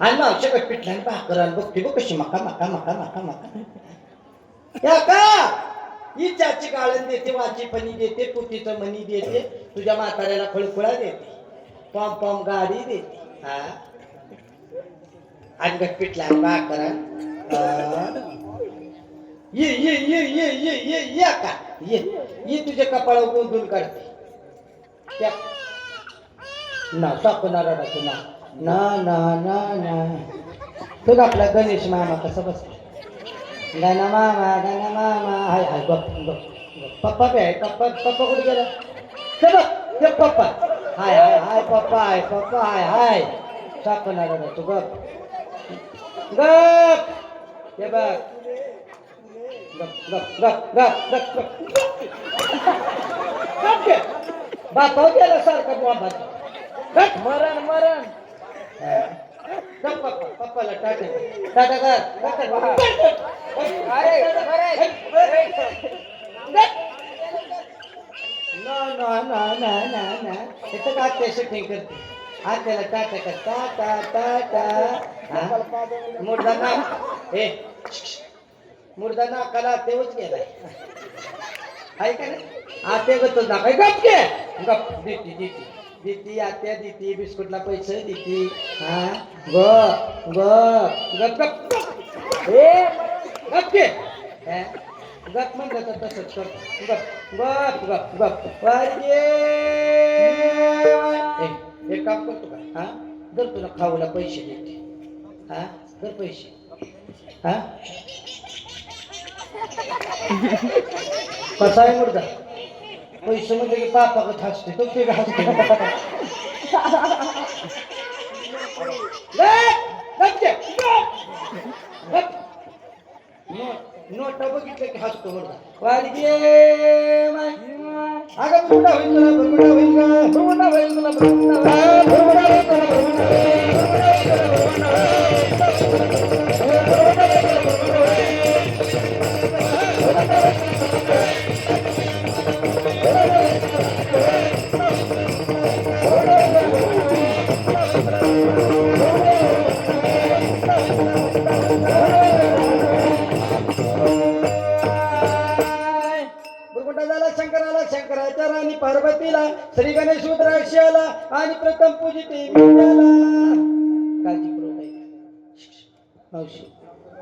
आणि मावशी कट पिठला आणि बघते बघ कशी मका मका मका मका मका या का ही. चाची गाळण देते वाची पणी देते पुतीचं मनी देते तुझ्या म्हाताऱ्याला फळफुळा देते पॉम पॉम गाडी देते हा आणि गट पिठला आणि ये ये ये ये ये ये या का? ये ये तुझ्या कपाळावर गोंधून काढते. त्या ना सापणारा ना. ना ना ना ना. तुला आपला गणेश मामा कसा बस गाना मामा गाना मामा. हाय हाय बघ बघ पप्पा बे आहे पप्पा पप्पा कुठे गेला? चल ते पप्पा. हाय हाय हाय पप्पा हाय पप्पा हाय हाय. सापणार तू बघ. गप. हे बघ गप गप गप गप गप गप गप घे. बापाव गेला सारखा बाबा मरण मरण गप पप्पा पप्पाला टाटा टाटा टाटा ना ना ना ना ना इथं का ते शूटिंग करते हा त्याला टाटा कर टाटा टाटा ना हे मुर्दा नाकाला तेवच गेलाय. आहे का नाही? आते गतो ना गप के. गप. दिती दिती. दिती आत्या देती बिस्कुटला पैसे देती. हा? ग ग गप गप गप. ए गप के. गप म्हणलं तर तसंच कर गप गप गप गप. पाहिजे एक काम करतो का? हा? जर तुला खाऊला पैसे देते. हा? जर पैसे. हा? कसा आहे मुर्दा. पैसे म्हणजे की पापागत हसते तो ते के! नोट बघितलं की हसतो मुर्दा. वाडगे अगं होईल तुला होईल होईल तुला होईल तुला.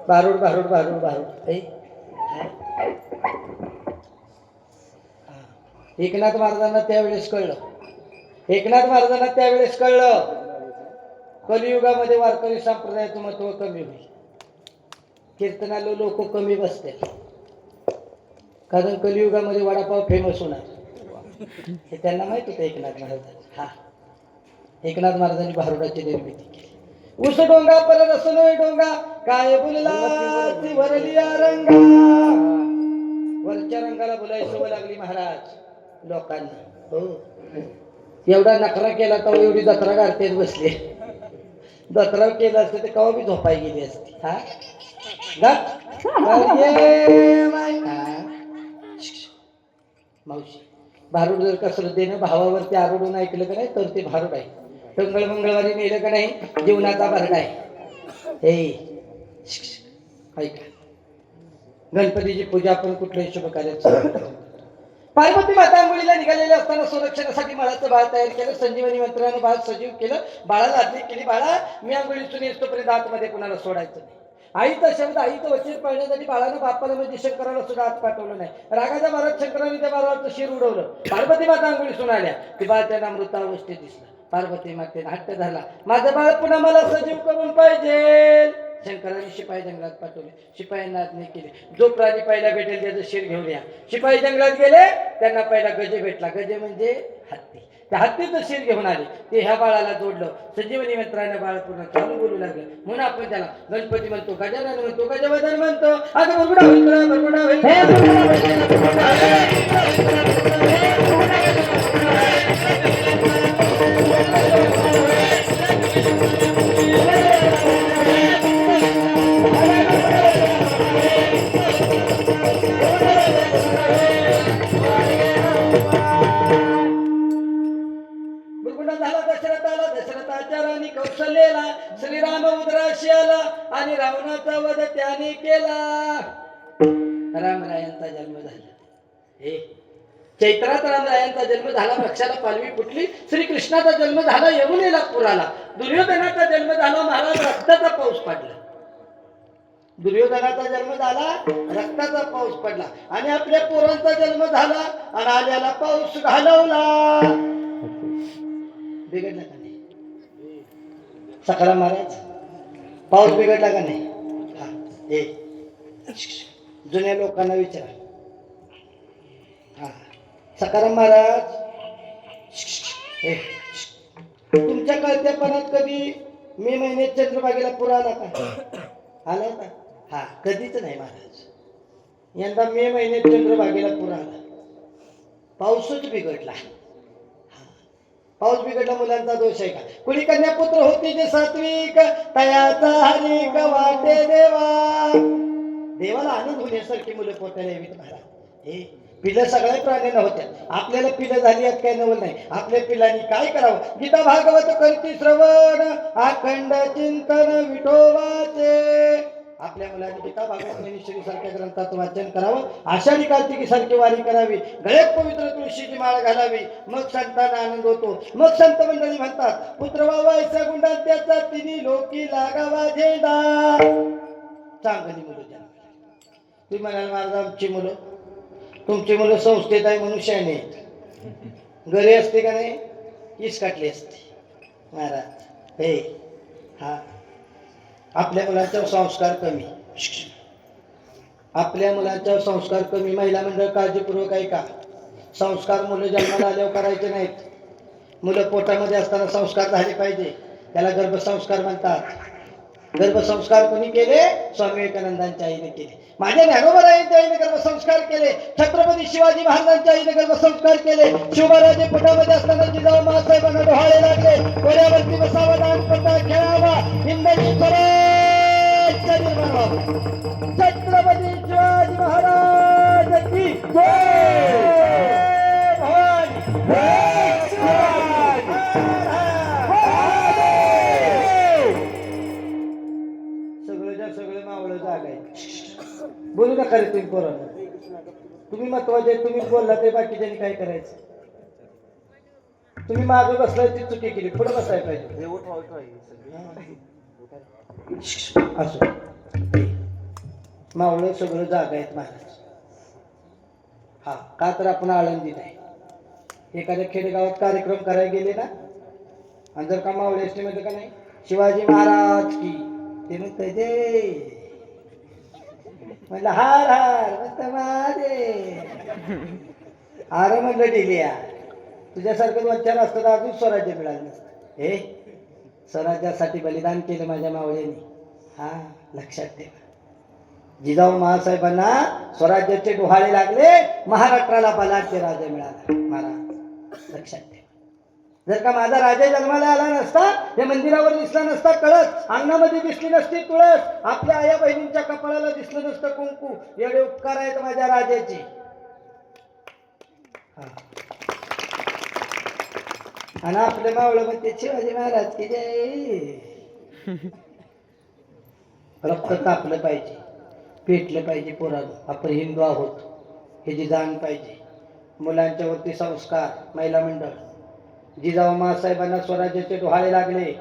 भारूड भारूड भारूड भारूड हा. एकनाथ महाराजांना त्यावेळेस कळलं. एकनाथ महाराजांना त्यावेळेस कळलं. कलियुगामध्ये वारकरी संप्रदायाचं महत्त्व कमी होईल. कीर्तनाला लोक कमी बसतील. कारण कलियुगामध्ये वडापाव फेमस होणार. हे त्यांना माहीत होतं एकनाथ महाराजांनी हा. एकनाथ महाराजांनी भारुडाची निर्मिती केली. उस डोंगा परत असं नव्हे डोंगा. काय बोलला? ती भरली रंगा. वरच्या रंगाला बोलायची सवय लागली महाराज लोकांना. हो. एवढा नखरा केला तर एवढी जत्रा गाडतेच बसले. जत्रा केला असतं तर कवा बी झोपाय गेली असती. हा? मावशी भारूड जर का श्रद्धेनं भावावरती आरोडून ऐकलं का नाही तर ते भारूड आहे. मंगळ मंगळवारी नेलं का नाही जीवनाचा भरडा आहे. हे ऐका. गणपतीची पूजा आपण कुठल्याही शुभ कार्यात पार्वती माता आंघोळीला निघालेल्या असताना संरक्षणासाठी बाळाचं बाळ तयार केलं संजीवनी मंत्राने बाळ सजीव केलं बाळाला आज्ञा केली बाळा मी आंघोळीतून येतोपर्यंत आतमध्ये कोणाला सोडायचं नाही. आईचा शब्द आईचं वचन पाळण्यासाठी बाळानं बापाला म्हणजे शंकराला सुद्धा आत पाठवलं नाही. रागाच्या महाराज शंकराने त्या बाळाचं शिर उडवलं. पार्वती माता आंघोळी सुनाल्या ती बाळ त्यांना मृतावस्थेत दिसला. पार्वती मातेने हट्ट झाला माझं बाळ पुन्हा मला सजीव करून पाहिजे. शंकराने शिपाई जंगलात पाठवले शिपायांना आज्ञा केली जो प्राणी पहिला भेटेल त्याचं शिर घेऊन या शिपाई जंगलात गेले त्यांना पहिला गजे भेटला गजे म्हणजे हत्ती त्या हत्तीचं शिर घेऊन आले ते ह्या बाळाला जोडलं संजीवनी मित्राने बाळ पूर्ण चालू बोलू लागलं म्हणून आपण त्याला गणपती म्हणतो गजानन म्हणतो गजवदन म्हणतो आता बरबुडा होईल तुला, होईल. चैत्रात रामरायांचा जन्म झाला वृक्षाला पालवी फुटली श्रीकृष्णाचा जन्म झाला यमुनेला पुराला. दुर्योधनाचा जन्म झाला महाराज रक्ताचा पाऊस पडला. दुर्योधनाचा जन्म झाला रक्ताचा पाऊस पडला. आणि आपल्या पोरांचा जन्म झाला आणि आल्याला पाऊस घालवला. बिघडला का नाही? सकाळ महाराज पाऊस बिघडला का नाही? हा हे जुन्या लोकांना विचारा. हा. सकाराम महाराज. तुमच्या कळत्यापणात कधी मे महिन्यात चंद्रबागेला पूर आला का? आला होता हा कधीच नाही महाराज. यंदा मे महिन्यात चंद्रबागेला पूर आला. पाऊसच बिघडला. हा. पाऊस बिघडला मुलांचा दोष आहे का? कुणी कन्यापुत्र होती जे सात्विक? तयाचा हरिक वाटे देवा. देवाला आनंद होण्यासारखी मुलं पोत्याला येवीत महाराज. हे पिलं सगळ्या प्राण्यांना होत्या. आपल्याला पिलं झाली यात काही नवल नाही. आपल्या पिलांनी काय करावं? गीता भागवत करती श्रवण अखंड चिंतन विठोबाचे आपल्या मुलांनी गीता भागवत ज्ञानेश्वरी सारख्या ग्रंथात वाचन करावं. आषाढी कार्तिकी सारखी वारी करावी. गळ्यात पवित्र तुळशीची माळ घालावी. मग संतांना आनंद होतो. मग संत मंडळी म्हणतात पुत्र व्हावा ऐसा गुंडा त्याचा तिन्ही लोकी लागावा झेंडा. चांगली मुलं जन्माला. तुम्ही म्हणाल माझा आमची मुलं तुमची मुलं संस्थेत आहे मनुष्याने घरी असते का नाही? ईस काटली असते. महाराज हे हा. आपल्या मुलांचा संस्कार कमी. आपल्या मुलांचा संस्कार कमी. महिला मंडळ काळजीपूर्वक आहे का? संस्कार मुलं जन्माला आल्यावर करायचे नाहीत. मुलं पोटामध्ये असताना संस्कार झाले पाहिजे. त्याला गर्भसंस्कार म्हणतात. गर्भसंस्कार कोणी केले? स्वामी विवेकानंदांच्या आईने केले. माझ्या ज्ञानोबरायांच्या आईने गर्भ केले. छत्रपती शिवाजी महाराजांच्या आईने गर्भसंस्कार केले. शिवराजे पोटामध्ये असताना जिजाऊ महासाहेबांना डोहाळे लागले. कोऱ्यावरती बसावा दानपट्टा खेळावा. हिंदवी स्वराज्य निर्माण व्हावं. छत्रपती शिवाजी महाराजांची की जय जाग आहे बोलू नका रे तुम्ही पोरांना. तुम्ही महत्त्वाचे तुम्ही बोलला ते बाकीच्यांनी काय करायचं? तुम्ही मागे बसलाय ती चुकी केली पुढे बसायला पाहिजे. असो मावळ सगळं जागा आहेत महाराज. हा का तर आपण आळंदी नाही एखाद्या खेडेगावात कार्यक्रम करायला गेले ना? आणि जर का मावळे म्हणजे एसटीमध्ये का नाही? शिवाजी महाराज की. ते म्हणतंय म्हणलं हार हार म्हणतं महादे हार म्हणलं डिलिया तुझ्यासारखं वंचन असतं तर अजून स्वराज्य मिळालं नसतं. हे स्वराज्यासाठी बलिदान केलं माझ्या मावळ्यांनी. हा लक्षात ठेवा. जिजाऊ महासाहेबांना स्वराज्याचे डोहाळे लागले महाराष्ट्राला बलाढ्य राजा मिळाला. महाराज लक्षात ठेवा. जर का माझा राजा जन्माला आला नसता हे मंदिरावर दिसला नसता कळस. अंगणामध्ये दिसली नसती तुळस. आपल्या आया बहिणींच्या कपाळाला दिसलं नसतं कुंकू. एवढे उपकार आहेत माझ्या राजाचे. आणि आपल्या मावळं म्हणते शिवाजी महाराज की जय. रक्त तापलं पाहिजे. पेटलं पाहिजे पोरानं. आपण हिंदू आहोत. ह्याची जाण पाहिजे. मुलांच्या वरती संस्कार महिला मंडळ. जिजाऊ महासाहेबांना स्वराज्याचे डोहाळे लागले.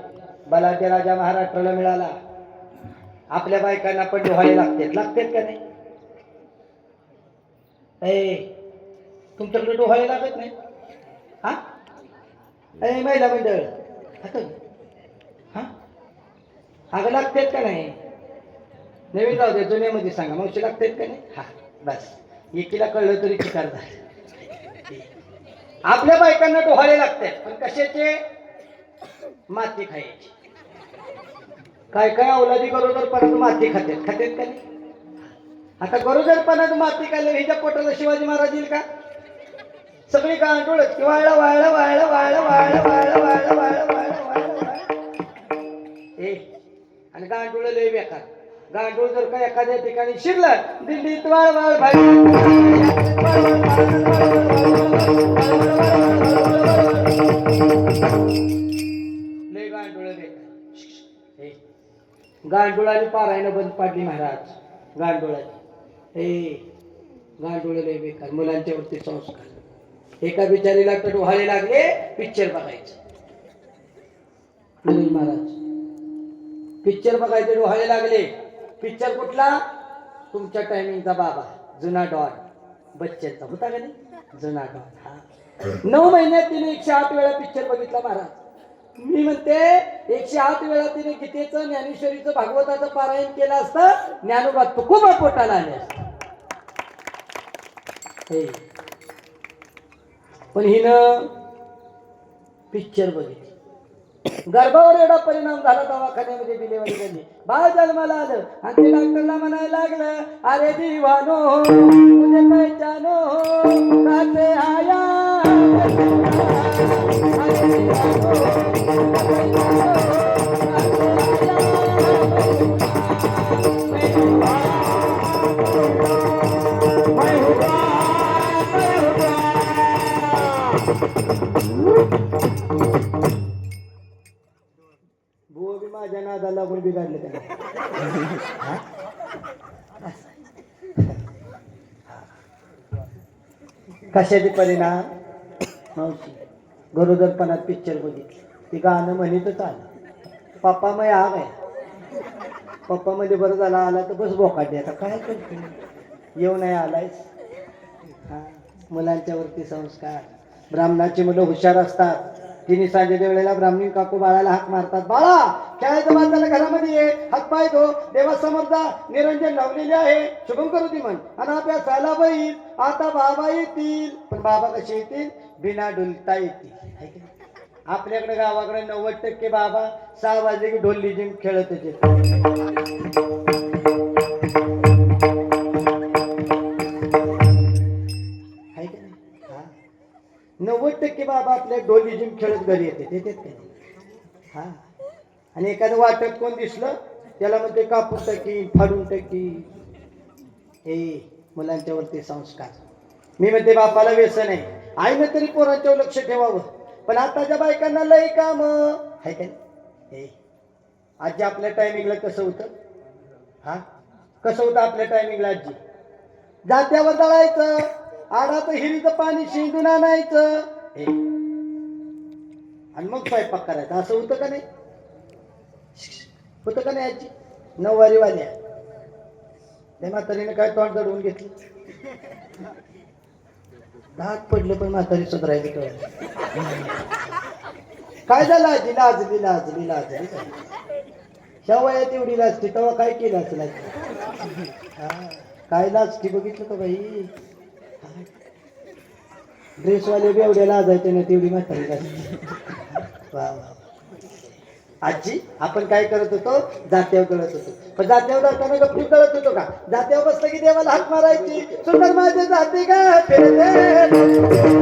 बलाढ्य राजा महाराष्ट्राला मिळाला. आपल्या बायकांना पण डोहाळे लागतात लागतात का नाही? ए तुमच्याकडे डोहाळे लागत नाही? हा? ए महिला मंडळ हा? अगं लागतात का नाही? नवीन जाऊ दे जुन्यामध्ये सांगा. मावशी लागतात का नाही? हा बस. एकीला कळलं तरी ठिकाण झालं. आपल्या बायकांना डोहाळे लागतात पण कशाचे? माती खायची. काय काय औलादी गरोदर परत माती खातात. खातात का आता गरोदरपणात माती खाल्ली हिच्या पोटाला शिवाजी महाराज येईल का? सगळी गांडूळ वाळलं वाळलं वाळलं वाळलं वाळलं वाळलं वाळलं वाळलं वाळलं वाळलं वाळलं ए आणि गांडूळ लय बेकार. गांडूळ जर का एखाद्या ठिकाणी शिरलं दिल्लीत वाळ वाळ भाई लय गांडूळ बेकार पारायण बंद पाडली महाराज गांडुळाने हे गांडोळे लय बेकार मुलांच्या वरती संस्कार एका बिचारीला तर डोहाळे लागले पिक्चर बघायचं महाराज पिक्चर बघायचे डोहाळे लागले पिक्चर कुठला? तुमच्या टायमिंगचा बाबा. जुना डॉन बच्चनचा होता का नाही? जुना डॉन हा. नऊ महिन्यात तिने एकशे आठ वेळा पिक्चर बघितला महाराज. मी म्हणते एकशे आठ वेळा तिने गीतेचं ज्ञानेश्वरीचं भागवताचं पारायण केलं असतं ज्ञानोबा खूप पोटाला आले असत. हे. पण हिनं पिक्चर बघितली. गर्भावर एवढा परिणाम झाला दवाखान्यामध्ये डिलिव्हरी झाली बाळ जन्माला आलं आणि ते डॉक्टरला म्हणायला लागलं अरे दिवानो तुझे पहचानो कासे आया अरे दिवानो, मैं हुआ, मैं हुआ. नादा लागून बिघडले त्याला कशाचे परिणाम? मावशी गरोदरपणात पिक्चर बघितली. ती गाणं म्हणतच आलं. पप्पा मग आग आहे. पप्पा मध्ये बरं झाला आला तर बस बोकाडली आता काय करते येऊ नाही आलायस? हा. मुलांच्या वरती संस्कार. ब्राह्मणाची मुलं हुशार असतात. तिने सांजेच्या वेळेला ब्राह्मणी काकू बाळाला हाक मारतात बाळा खेळायचं बांधायला घरामध्ये ये हात पाय धो देवासमोर जा निरंजन लावलेले आहे शुभम करू ती म्हण. आणि आपल्या साला बाई आता बाबा येतील. पण बाबा कसे येतील? बिना डुलता येतील. आपल्याकडे गावाकडे नव्वद टक्के बाबा सहा वाजे की ढोल जिम खेळतच येतात डोली जिम खेळत घरी येते. येतात का नाही? हा. आणि एखादं वाटत कोण दिसलं त्याला म्हणते कापून टाकी फाडून टाकी. हे मुलांच्यावरती संस्कार. मी म्हणते बापाला व्यसन आहे. आईनं तरी पोरांच्यावर लक्ष ठेवावं. पण आताच्या बायकांना लय काम आहे का हे. आजी आपल्या टायमिंगला कसं होतं? हा? कसं होतं आपल्या टायमिंगला आजी? जात्यावर दळायचं आडाचं हिरीचं पाणी शिंदून आणायचं. हे. आणि मग स्वयंपाक करायचा. असं होतं का नाही? होतं का नाही आजी? नऊवारी वाल्या त्या म्हातारीने काय तोंड चढवून घेतलं? भाग पडलं पण म्हातारी सुधारायची कळ काय झालं आजी? लाजली लाजली लाजली. शेवया तेवढी लाजती तेव्हा काय केलं असेल काय लाजती बघितलं का बाई. ड्रेसवाले बी एवढ्या लाजायचे ना तेवढी म्हातारी लाजते. वा वा वा. आजी आपण काय करत होतो जात्यावर करत होतो पण जात्यावर जाताना गप्पी करत होतो का जात्यावर बसलं की देवाला हात मारायची सुंदर माझे जाते का फिरते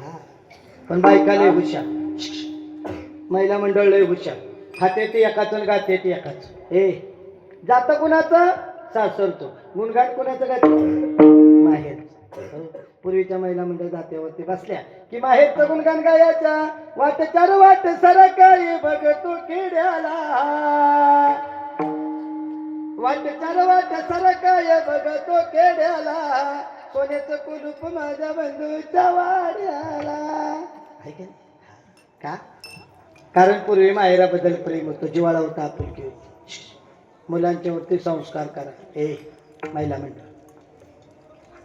हा. पण बायका लय हुशार. महिला मंडळ लय हुशार. खाते ते एकाच गाते ते एकाच. ए जात कुणाचं? सासरतो गुणगान कुणाचं गाते? माहेर हो. पूर्वीच्या महिला मंडळ जात्यावरती बसल्या. की माहेरचं गुणगान गायाच्या वाट चार वाट सरकाई बघतो किड्याला. वाट चार वाट सरकाय बघतो केड्याला. सोन्याचं कुलूप माझ्या बंधूच्या वाड्याला. आहे का का? कारण पूर्वी माहेराबद्दल प्रेम होतं जिवाळा होता आपुलकी होती. मुलांच्या वरती संस्कार करा. ए महिला मंडळ.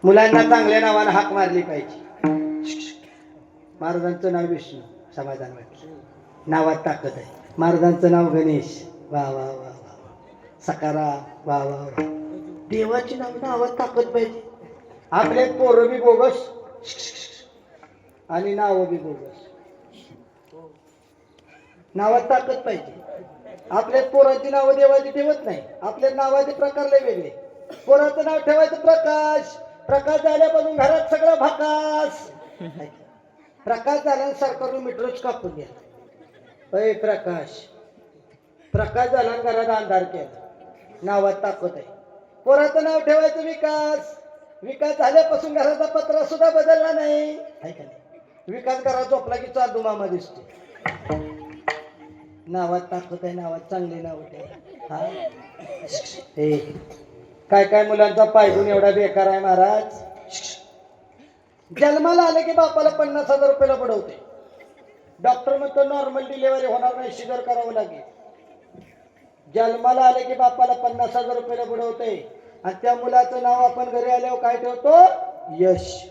मुलांना चांगल्या नावानं हाक मारली पाहिजे. महाराजांचं नाव विष्णू समाधान वाटलं. नावात ताकद आहे. महाराजांचं नाव गणेश. वा वा वा वा सकारा वा वा वा. देवाची नाव नावात ताकद पाहिजे. आपले पोरं बी बोगस. आणि नाव बी बोगस. नावात ताकद पाहिजे. आपल्या पोरांची नावं देवाची ठेवत नाही. आपल्या नावाचे प्रकार लय वेगळे. पोराचं नाव ठेवायचं प्रकाश. प्रकाश झाल्यापासून घरात सगळं भाकास. प्रकाश झाल्यानं सरकारनं मिठरोच कापून घ्या. अय प्रकाश. प्रकाश झाला घरात अंधार केला. नावात ताकद आहे. पोराचं नाव ठेवायचं विकास. विकास झाल्यापासून घराचा पत्रा सुद्धा बदलला नाही. आहे का नाही? विकास घरात झोपला की चालू दिसतो. नावात ताकद आहे नावात चांगली नाव हा? हे काय काय मुलांचा पायगुण एवढा बेकार आहे महाराज? जन्माला आले की बापाला पन्नास हजार रुपयाला पडवते डॉक्टर म्हणतो नॉर्मल डिलेवरी होणार नाही शिजर करावं लागेल. जन्माला आले की बापाला पन्नास हजार रुपयाला बुडवते. आणि त्या मुलाचं नाव आपण घरी आल्यावर काय ठेवतो? यश.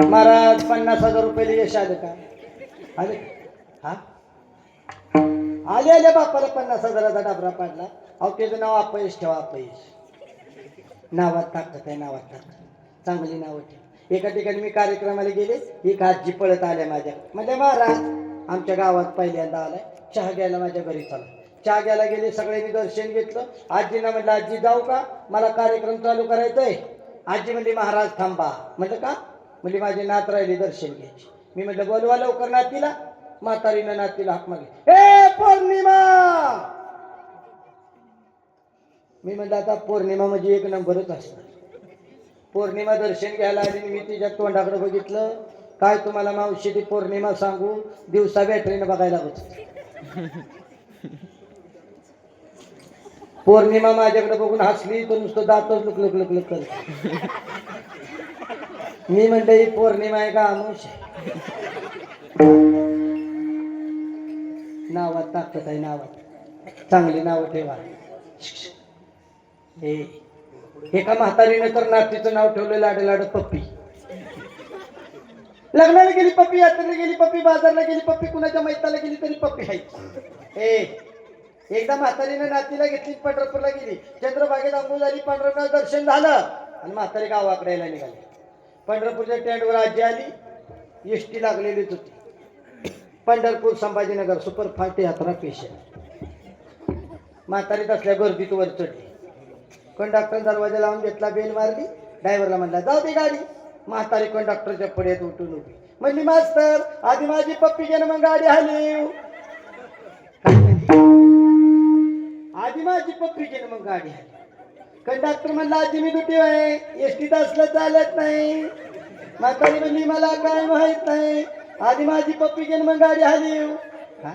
महाराज पन्नास हजार रुपये यश आलं का? आले. हा? आले आले बापाला पन्नास हजाराचा डाबरा पाडला. अहो त्याचं नाव अपयश ठेवा अपयश. नावात ताकद आहे नावात ताकद. चांगली नावं ठेव. एका ठिकाणी मी कार्यक्रमाला गेले एक आजी पळत आल्या माझ्या. म्हणजे महाराज आमच्या गावात पहिल्यांदा आलाय. चहा घ्यायला माझ्या घरी चालू. चहा घ्यायला गेले सगळ्यांनी दर्शन घेतलं. आजीना म्हटलं आजी जाऊ का? मला कार्यक्रम चालू करायचा आहे आजी म्हणली महाराज थांबा. म्हटलं का? म्हणजे माझे नात राहिले दर्शन घ्यायचे. मी म्हटलं बोलवा लवकर नातीला. म्हातारीनं नातीला हाक मागे ए पौर्णिमा! मी म्हणलं आता पौर्णिमा म्हणजे एक नंबरच असणार. पौर्णिमा दर्शन घ्यायला आली मी तिच्या तोंडाकडे बघितलं. काय तुम्हाला मावशी ती पौर्णिमा सांगू? दिवसा बॅटरीनं बघायला होत पौर्णिमा माझ्याकडे बघून हसली तर नुसतं दातच लुक लुक लुक लुक मी म्हणलं ही पौर्णिमा आहे का आमुष नावात ताकद आहे नावात. चांगली नावं ठेवा. हे एका म्हातारीने तर नातीचं नाव ठेवलं लाड लाड पप्पी. लग्नाला गेली पप्पी यात्रेला गेली पप्पी बाजारला गेली पप्पी कुणाच्या मैताला गेली तरी पप्पी आहे ए एकदा म्हातारीने नातीला घेतली पंढरपूरला गेली. चंद्रभागेत आंघोळ झाली पंढरपूर दर्शन झालं आणि म्हातारी गावाकडायला निघाली. पंढरपूरच्या टेंटवर आजी आली एष्टी लागलेलीच होती. पंढरपूर संभाजीनगर सुपरफास्ट यात्रा पेशंट म्हातारीत असल्या गर्दीत वर चढली. कंडक्टर दरवाजा लावून घेतला बेल मारली ड्रायव्हरला म्हणला जाऊ दे गाडी. म्हातारी कंडक्टरच्या पड्यात उठून उभी. म्हणली मास्तर आधी माझी पप्पी घेणं मग गाडी हलीव आधी माझी पप्पी घे मग गाडी आहे कंडक्टर म्हणला आजी मी दुटी आहे एसटीत असलं चालत नाही. म्हातारी म्हणली मला काय माहीत नाही. आधी माझी पप्पी घे मग गाडी आली. हा?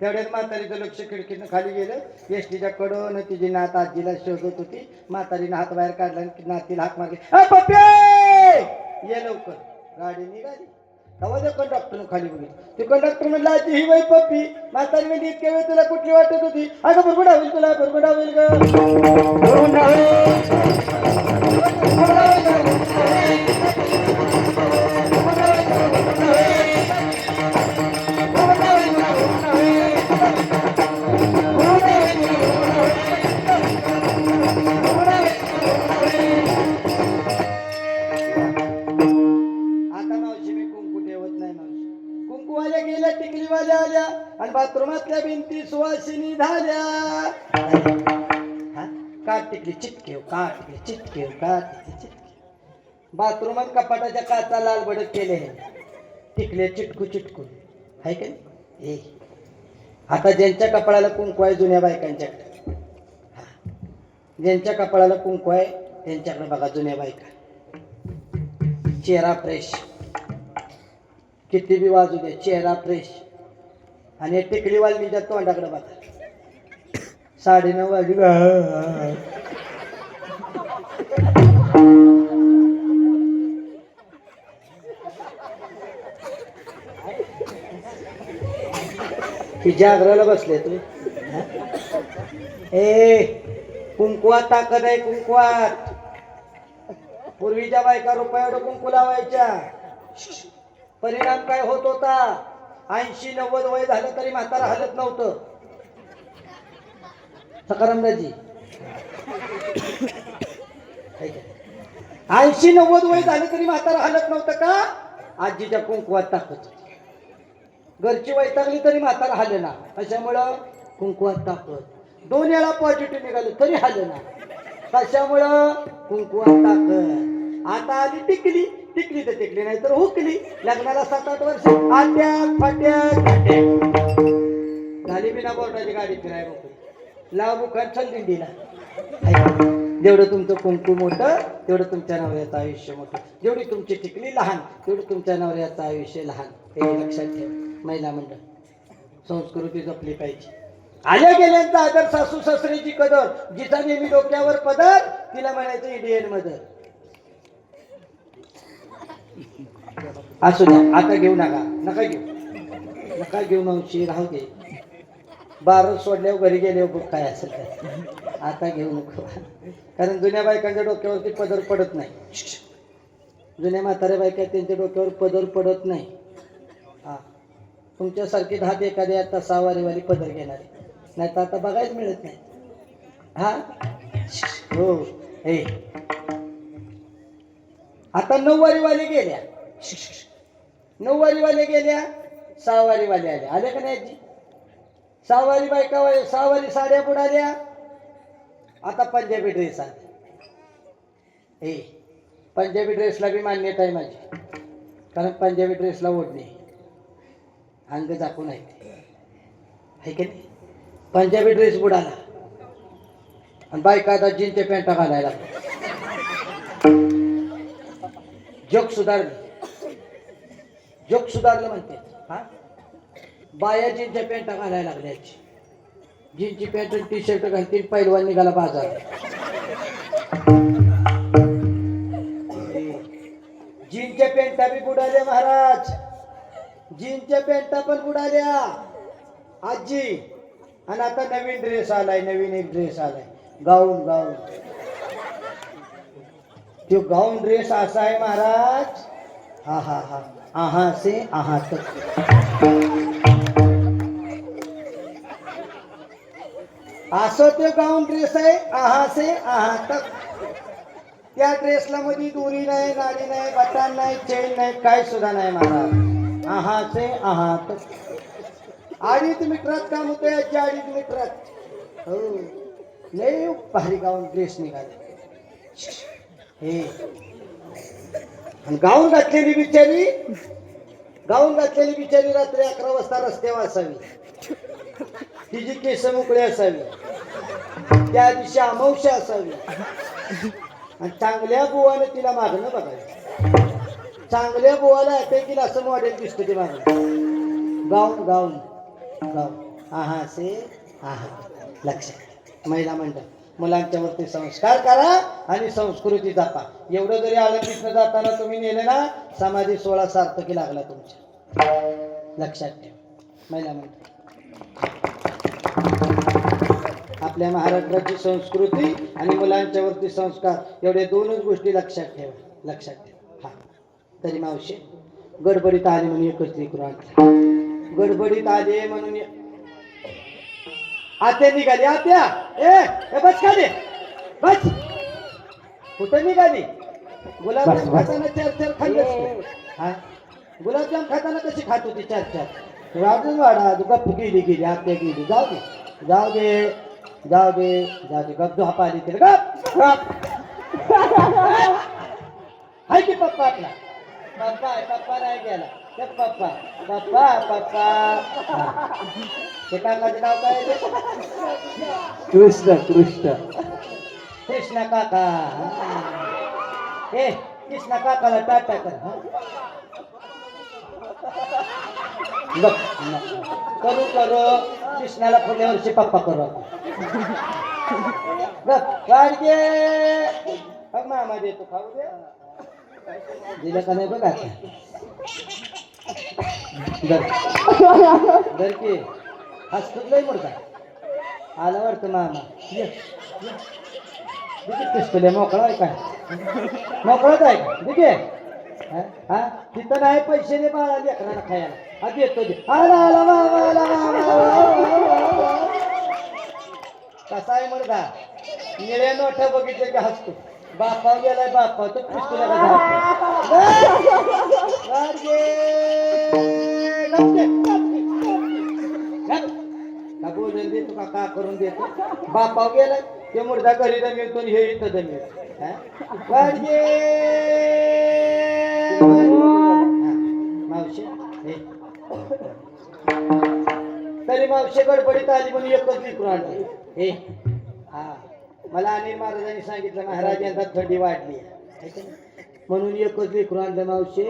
तेवढ्यात म्हातारीचं लक्ष खिडकीनं खाली गेलं. एसटीच्या कडून तिची नात आजीला शोधत होती. म्हातारीनं हात बाहेर काढला नातीला हात मारली. पप्पे! ये लवकर. गाडी निघाली. तेव्हा त्या कंडक्टरनं खाली बघितलं ते कंडक्टर म्हणला आजी ही बाई पप्पी. म्हातारी म्हणजे इतक्या वेळ तुला कुठली वाटत होती? अगं बरबडा होईल तुला बरबडा होईल ग. चिटकेव काट टिकली चिटकेव बाथरूमात कपाटाच्या काचा लाल बडक केले. टिकले चिटकू चिटकू. आहे का ए. आता ज्यांच्या कपाळाला कुंकू आहे जुन्या बायकांच्याकडे. हा. ज्यांच्या कपाळाला कुंकू आहे त्यांच्याकडे बघा जुन्या बायका. चेहरा फ्रेश किती बी वाजू दे चेहरा फ्रेश आणि टिकली वालनीच्या तोंडाकडे बघा. साडे नऊ वाजू ती जागराला बसले तू. ए कुंकुवात ताकद आहे कुंकुवात. पूर्वीच्या बायका रुपयावर कुंकू लावायच्या. परिणाम काय होत होता? ऐंशी नव्वद वय झालं तरी म्हातारा हलत नव्हतं. सकारामदाजी ऐंशी नव्वद वय झालं तरी म्हातारा हलत नव्हतं का? आजीच्या कुंकुवात ताकद. घरची वैतागली तरी म्हातारा हाले ना. कशामुळं? कुंकुवात ताकद दोन वेळा पॉझिटिव्ह निघाले तरी हाले ना. कशामुळं? कुंकुवात ताकद आता आली टिकली. टिकली तर टिकली नाही तर हुकली. लग्नाला सात आठ वर्ष. आट्या फाट्या झाली बिना बोर्डाची गाडी फिराय मोकळी लाव बुखार चल दिंडीला जेवढं तुमचं कुंकू मोठं तेवढं तुमच्या नवऱ्याचं आयुष्य मोठं. जेवढी तुमची टिकली लहान तेवढं तुमच्या नवऱ्याचं आयुष्य लहान. हे लक्षात ठेव. महिला मंडळ संस्कृती जपली पाहिजे. आल्या गेल्यांचा आदर सासू सासऱ्याची कदर. जिचा नेहमी डोक्यावर पदर तिला म्हणायचं इंडियन मदर. असू द्या आता घेऊ नका. नका घेऊ. नका घेऊ मावशी राहू दे. बारा सोडल्यावर घरी गेल्यावर बघ काय असेल त्यात? आता घेऊ नको. कारण जुन्या बायकांच्या डोक्यावरती पदर पडत नाही. जुन्या म्हाताऱ्या बायका त्यांच्या डोक्यावर पदर पडत नाही. हा. तुमच्यासारखी दहा ते आता सहावारीवाली पदर घेणारी. नाही तर आता बघायच मिळत नाही. हा? हो. हे. आता नऊवारीवाले गेल्या. नऊवारीवाले गेल्या सहावारीवाले आल्या. आल्या का नाही आजी? सहावारी बायका सहावारी साड्या बुडाल्या आता पंजाबी ड्रेस आहे हे पंजाबी ड्रेसला बी मान्यता आहे माझी. कारण पंजाबी ड्रेसला ओढणे अंग झाकून आहे हे की नाही? पंजाबी ड्रेस बुडाला. आणि बायका आता जीनचे पॅन्ट घालायला जग सुधारले. जग सुधारलं म्हणते. हा? बाया जीनच्या पॅन्टा घालायला लागल्याची जीनची पॅन्ट टी शर्ट घालतील पैलवान निघाला बाजार. जीनच्या पॅन्टा बी बुडाल्या महाराज. जीनच्या पॅन्टा पण बुडाल्या. आजी आणि आता नवीन ड्रेस आलाय नवीन एक ड्रेस आलाय. गाऊन गाऊन. तो गाऊन ड्रेस असा आहे महाराज. हा हा हा. आहा से आहा तक. असं ते गाऊन ड्रेस आहे आहा से आहा तक. त्या ड्रेसला मध्ये दोरी नाही नाडी नाही बटन नाही चेन नाही काय सुद्धा नाही महाराज. आहा से आहा तक. अडीच मीटरात काम होतंय आजच्या अडीच मीटरात. हो. लय भारी गाऊन ड्रेस निघाले. हे. आणि गाऊन घातलेली बिचारी. गाऊन घातलेली बिचारी रात्री अकरा वाजता रस्त्यावर असावी. तिची केस मोकळी असावी. त्या दिवशी अमावश्य असावी. आणि चांगल्या बुवाने तिला मागणं बघायचं. चांगल्या बुवाला तिला असं मॉडेल दिसतं ते मागणं. गाऊन गाऊन गाऊन. आहा से आहा. लक्षात. महिला मंडळ मुलांच्यावरती संस्कार करा आणि संस्कृती जपा. एवढं जरी आळंदीतनं जाताना तुम्ही नेले ना समाधी सोळा सार्थकी लागला तुमच्या. लक्षात ठेवा. महिला मंडळ. आपल्या महाराष्ट्राची संस्कृती आणि मुलांच्यावरती संस्कार एवढे दोनच गोष्टी लक्षात ठेवा. लक्षात ठेवा. हा. तरी मावशी गडबडीत आले म्हणून एकच लेकरू आणलं. गडबडीत आले म्हणून आत्या निघाली आत्या! ए ए, बस खाली. बस. कुठं निघाली? गुलाबजाम खाताना चार चार खाल्लं हा? गुलाबजाम खाताना कशी खात होती चार चार राजून वाडा गप्प गेली गेली आत्या गेली जाऊ दे जाऊ दे जाऊ दे जाऊ दे गप तिला गप गप हाय की पप्पा आपला पप्पा आहे पप्पा नाही गेला ते पप्पा पप्पा पप्पा हा. ते नाव काय ते? कृष्ण कृष्ण कृष्णा काका ए कृष्णा काकाला टाटा कर हं? करू कर. कृष्णाला पुढल्या वर्षी पप्पा करू आपण. बघ, मामा देतो खाऊ दे. दिलं का नाही बघा आता. दर की. हसतच नाही मोडता आला वाटतं मामा. ये मोकळा आहे काय मोकळाच आहे का? दिके हा तिथं नाही पैसे नाही बाळा लेकरांना खायला देतो आला कसा आहे मुलगा निळे नोट बघितले की हसतो बापा गेलाय बापा तो पिस्तुला देतो का करून देतो बापा गेलाय ते मुर्दा घरी जमेल तो हे इथं जमेल मावशी तरी मावशी गडबडीत आली म्हणून एकच विकून आणली हे हा मला अनिल महाराजांनी सांगितलं महाराज यांचा थंडी वाढली आहे. म्हणून एकच विकून आणलं मावशे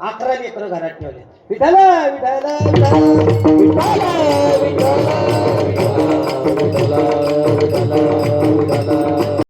अकरा लेकर घरात ठेवले विठाला विठाला विठाला विठाला विठाला